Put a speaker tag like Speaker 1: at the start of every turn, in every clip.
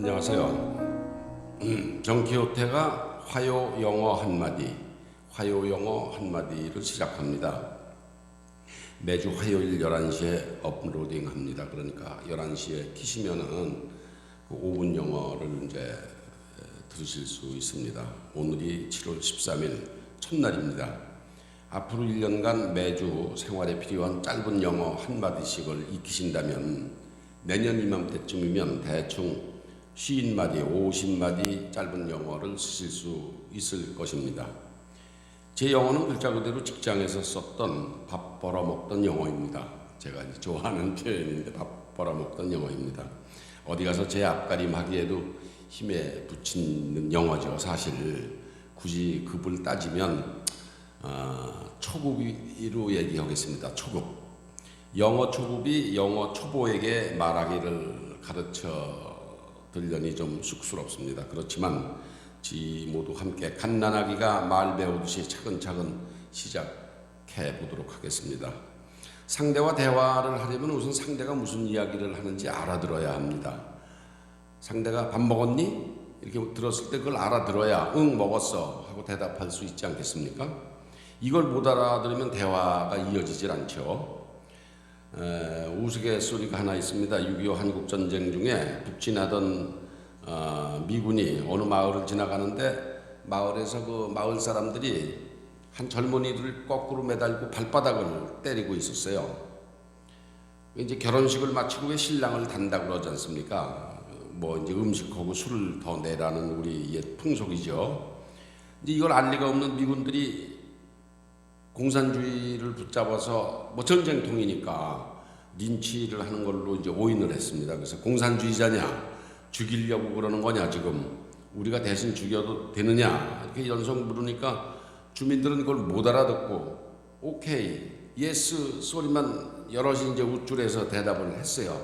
Speaker 1: 안녕하세요. 음, 정키호테가 화요 영어 한마디, 화요 영어 한마디를 시작합니다. 매주 화요일 11시에 업로딩 합니다. 그러니까 11시에 키시면은 그 5분 영어를 이제 에, 들으실 수 있습니다. 오늘이 7월 13일 첫날입니다. 앞으로 1년간 매주 생활에 필요한 짧은 영어 한마디씩을 익히신다면 내년 이맘때쯤이면 대충 50마디, 50마디 짧은 영어를 쓰실 수 있을 것입니다. 제 영어는 글자 그대로 직장에서 썼던 밥 벌어먹던 영어입니다. 제가 좋아하는 표현인데 밥 벌어먹던 영어입니다. 어디 가서 제 앞가림 하기에도 힘에 붙이는 영어죠. 사실 굳이 급을 따지면 어, 초급으로 얘기하겠습니다. 초급. 영어 초급이 영어 초보에게 말하기를 가르쳐 들려니 좀 쑥스럽습니다. 그렇지만 지 모두 함께 갓난아기가 말 배우듯이 차근차근 시작해 보도록 하겠습니다. 상대와 대화를 하려면 우선 상대가 무슨 이야기를 하는지 알아들어야 합니다. 상대가 밥 먹었니? 이렇게 들었을 때 그걸 알아들어야 응 먹었어 하고 대답할 수 있지 않겠습니까? 이걸 못 알아들으면 대화가 이어지질 않죠. 에, 우스갯소리가 하나 있습니다. 6.25 한국전쟁 중에 북진하던 어, 미군이 어느 마을을 지나가는데 마을에서 그 마을 사람들이 한 젊은이를 거꾸로 매달고 발바닥을 때리고 있었어요. 이제 결혼식을 마치고 왜 신랑을 단다 그러지 않습니까? 뭐 이제 음식하고 술을 더 내라는 우리 옛 풍속이죠. 이제 이걸 알 리가 없는 미군들이 공산주의를 붙잡아서 뭐 전쟁통이니까 린치를 하는 걸로 이제 오인을 했습니다. 그래서 공산주의자냐 죽이려고 그러는 거냐 지금 우리가 대신 죽여도 되느냐 이렇게 연속 물으니까 주민들은 그걸 못 알아듣고 오케이 예스 소리만 여럿이 이제 우쭐해서 대답을 했어요.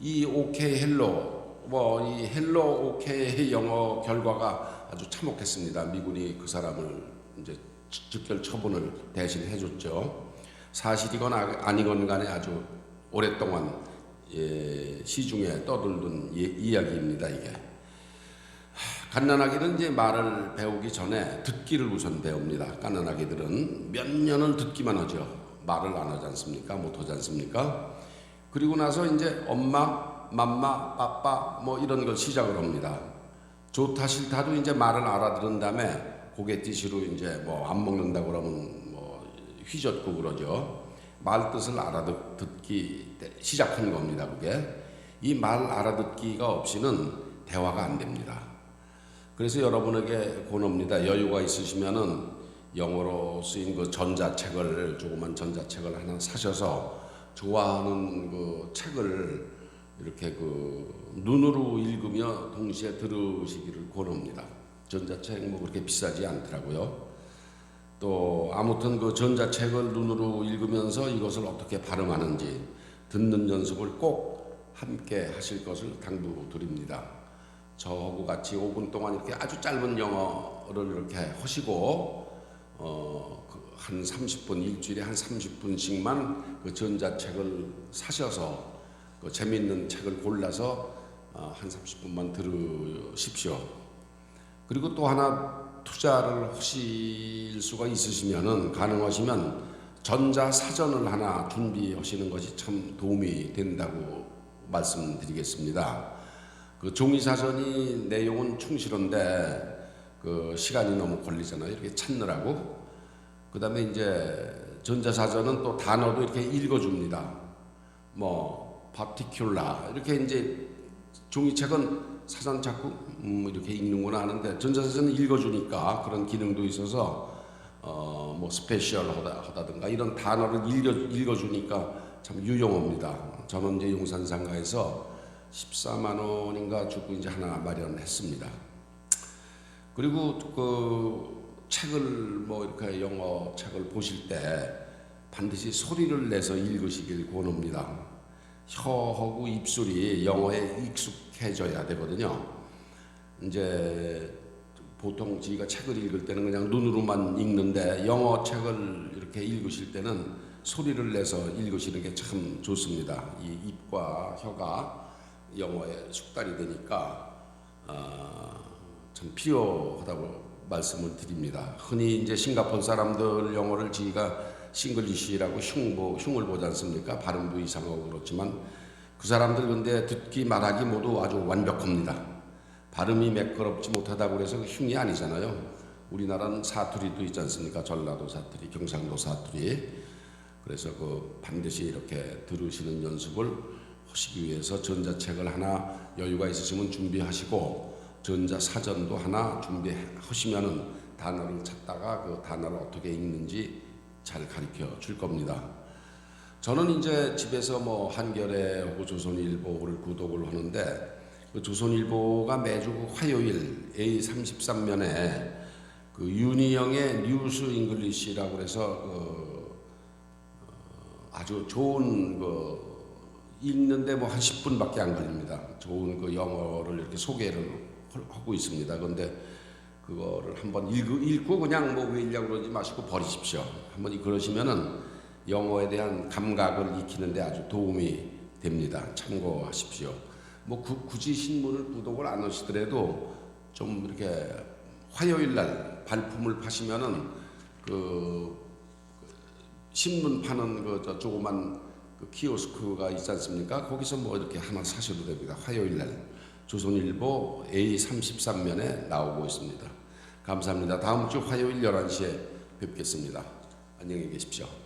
Speaker 1: 이 오케이 헬로 뭐 이 헬로 오케이 영어 결과가 아주 참혹했습니다. 미군이 그 사람을 이제 즉결 처분을 대신 해줬죠. 사실이건 아니건 간에 아주 오랫동안 예, 시중에 떠돌던 이, 이야기입니다. 이게 갓난아기는 이제 말을 배우기 전에 듣기를 우선 배웁니다. 갓난아기들은 몇 년을 듣기만 하죠. 말을 안 하지 않습니까? 못 하지 않습니까? 그리고 나서 이제 엄마, 맘마, 빠빠 뭐 이런 걸 시작을 합니다. 좋다 싫다도 이제 말을 알아들은 다음에 띠시로 이제 뭐 안 먹는다 그러면 뭐 휘젓고 그러죠. 말 뜻을 알아듣기 시작한 겁니다. 그게 이 말 알아듣기가 없이는 대화가 안 됩니다. 그래서 여러분에게 권합니다. 여유가 있으시면은 영어로 쓰인 그 전자책을 조그만 전자책을 하나 사셔서 좋아하는 그 책을 이렇게 그 눈으로 읽으며 동시에 들으시기를 권합니다. 전자책 뭐 그렇게 비싸지 않더라고요. 또 아무튼 그 전자책을 눈으로 읽으면서 이것을 어떻게 발음하는지 듣는 연습을 꼭 함께 하실 것을 당부드립니다. 저하고 같이 5분 동안 이렇게 아주 짧은 영어를 이렇게 하시고 어, 그한 30분 일주일에 한 30분씩만 그 전자책을 사셔서 그 재미있는 책을 골라서 어, 한 30분만 들으십시오. 그리고 또 하나 투자를 하실 수가 있으시면은 가능하시면 전자 사전을 하나 준비하시는 것이 참 도움이 된다고 말씀드리겠습니다. 그 종이 사전이 내용은 충실한데 그 시간이 너무 걸리잖아요. 이렇게 찾느라고. 그다음에 이제 전자 사전은 또 단어도 이렇게 읽어줍니다. 뭐 particular 이렇게 이제 종이책은 사전 찾고 음, 이렇게 읽는구나 하는데 전자사전은 읽어주니까 그런 기능도 있어서 어, 뭐 스페셜 하다, 하다든가 이런 단어를 읽어, 읽어주니까 참 유용합니다. 저는 이제 용산상가에서 14만 원인가 주고 이제 하나 마련했습니다. 그리고 그 책을 뭐 이렇게 영어 책을 보실 때 반드시 소리를 내서 읽으시길 권합니다. 혀하고 입술이 영어에 익숙해져야 되거든요. 이제 보통 저희가 책을 읽을 때는 그냥 눈으로만 읽는데 영어 책을 이렇게 읽으실 때는 소리를 내서 읽으시는 게 참 좋습니다. 이 입과 혀가 영어의 숙달이 되니까 아, 참 필요하다고 말씀을 드립니다. 흔히 이제 싱가포르 사람들 영어를 저희가 싱글리시라고 흉보 흉을 보지 않습니까? 발음도 이상하고 그렇지만 그 사람들 근데 듣기 말하기 모두 아주 완벽합니다. 발음이 매끄럽지 못하다고 그래서 그 흉이 아니잖아요. 우리나라는 사투리도 있지 않습니까? 전라도 사투리, 경상도 사투리. 그래서 그 반드시 이렇게 들으시는 연습을 하시기 위해서 전자책을 하나 여유가 있으시면 준비하시고 전자 사전도 하나 준비하시면은 단어를 찾다가 그 단어를 어떻게 읽는지 잘 가르쳐 줄 겁니다. 저는 이제 집에서 뭐 한겨레 조선일보를 구독을 하는데 그 조선일보가 매주 그 화요일 A33면에 그 윤희영의 뉴스 잉글리시라고 해서 그 어, 아주 좋은 그 읽는데 뭐 한 10분밖에 안 걸립니다. 좋은 그 영어를 이렇게 소개를 하고 있습니다. 그런데 그거를 한번 읽고, 읽고 그냥 뭐 왜 읽냐고 그러지 마시고 버리십시오. 한번 그러시면은 영어에 대한 감각을 익히는데 아주 도움이 됩니다. 참고하십시오. 뭐 구, 굳이 신문을 구독을 안 하시더라도 좀 이렇게 화요일 날 발품을 파시면은 그 신문 파는 그저 조그만 그 키오스크가 있지 않습니까? 거기서 뭐 이렇게 하나 사셔도 됩니다. 화요일 날 조선일보 A33면에 나오고 있습니다. 감사합니다. 다음 주 화요일 11시에 뵙겠습니다. 안녕히 계십시오.